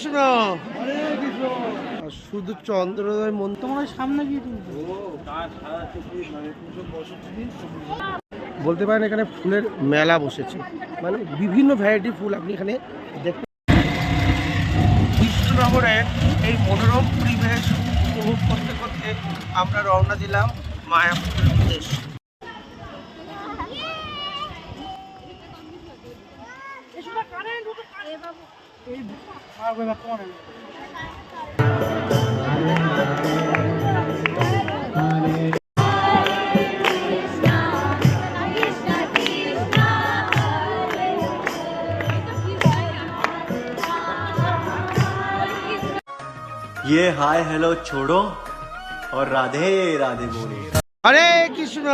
কৃষ্ণ। শুধু চন্দ্রোদয় মন্ত্র তোমার সামনে গিয়ে বলতে পারেন এখানে ফুলের মেলা বসেছে। মানে বিভিন্ন ভ্যারাইটি ফুল আপনি এখানে দেখতে কৃষ্ণনগরের এই মনোরম পরিবেশ উপভোগ করতে করতে আমরা রওনা দিলাম মায়াপুরের উদ্দেশ্যে। ये हाय हेलो छोड़ो और राधे राधे बोले। हरे कृष्ण।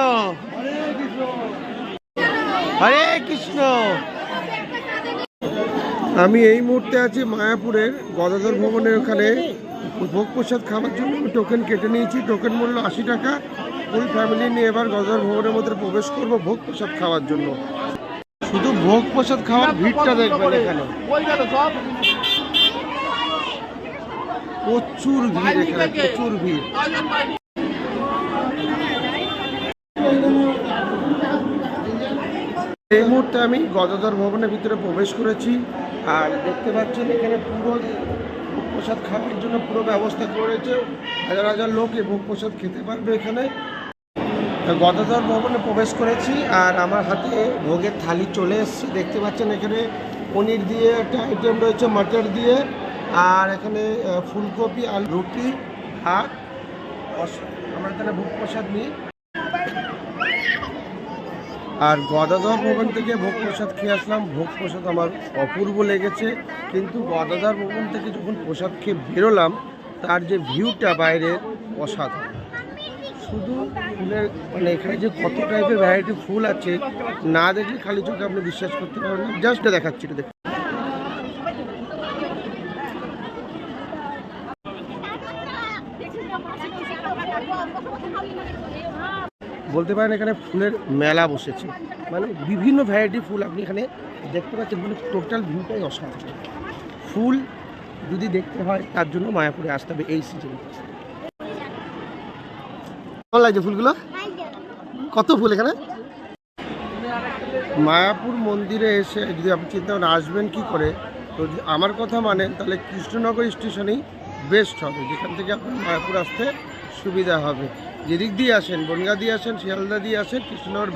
हरे कृष्ण। हरे कृष्ण আমি এই মুহূর্তে আছি মায়াপুরের গদাধর ভবনের ওখানে। ভোগ প্রসাদ খাওয়ার জন্য আমি টোকেন কেটে নিয়েছি। টোকেন মূল্য আশি টাকা। ফুল ফ্যামিলি নিয়ে এবার গদাধর ভবনের মধ্যে প্রবেশ করব ভোগ প্রসাদ খাওয়ার জন্য। শুধু ভোগ প্রসাদ খাওয়ার ভিড়টা দেখবেন এখানে। প্রচুর ভিড় এখানে, প্রচুর ভিড়। এই মুহূর্তে আমি গদাধর ভবনের ভিতরে প্রবেশ করেছি আর দেখতে পাচ্ছেন এখানে পুরো ভোগ প্রসাদ খাওয়ার জন্য পুরো ব্যবস্থা করেছে। হাজার হাজার লোক এই ভোগ প্রসাদ খেতে পারবে এখানে। গদাধর ভবনে প্রবেশ করেছি আর আমার হাতে ভোগের থালি চলে এসেছে। দেখতে পাচ্ছেন এখানে পনির দিয়ে একটা আইটেম রয়েছে, মাটার দিয়ে। আর এখানে ফুলকপি আর রুটি, ভাত। আমরা এখানে ভোগ প্রসাদ নিই। আর গদাধর ভবন থেকে ভোগ প্রসাদ খেয়ে আসলাম। ভোগ প্রসাদ আমার অপূর্ব লেগেছে। কিন্তু গদাধর ভবন থেকে যখন প্রসাদ খেয়ে বেরোলাম, তার যে ভিউটা বাইরের অসাধারণ। শুধু ফুলের মানে এখানে যে কত টাইপের ভ্যারাইটি ফুল আছে, না দেখলে খালি চোখে আপনি বিশ্বাস করতে পারবেন জাস্ট দেখাচ্ছি এটা দেখুন। বলতে পারেন এখানে ফুলের মেলা বসেছে। মানে বিভিন্ন ভ্যারাইটি ফুল আপনি এখানে দেখতে পাচ্ছেন মানে টোটাল ভিউটাই অসাধারণ। ফুল যদি দেখতে হয়, তার জন্য মায়াপুরে আসতে হবে এই সিজনে লাগছে ফুলগুলো? কত ফুল এখানে? মায়াপুর মন্দিরে এসে যদি আপনি চিন্তা আসবেন কি করে? তো যদি আমার কথা মানেন, তাহলে কৃষ্ণনগর স্টেশনেই বেস্ট হবে, যেখান থেকে আপনার মায়াপুর আসতে সুবিধা হবে। যেদিক দিয়ে আসেন, বনগা দিয়ে আসেন, শিয়ালদা দিয়ে আসেন, কৃষ্ণনগর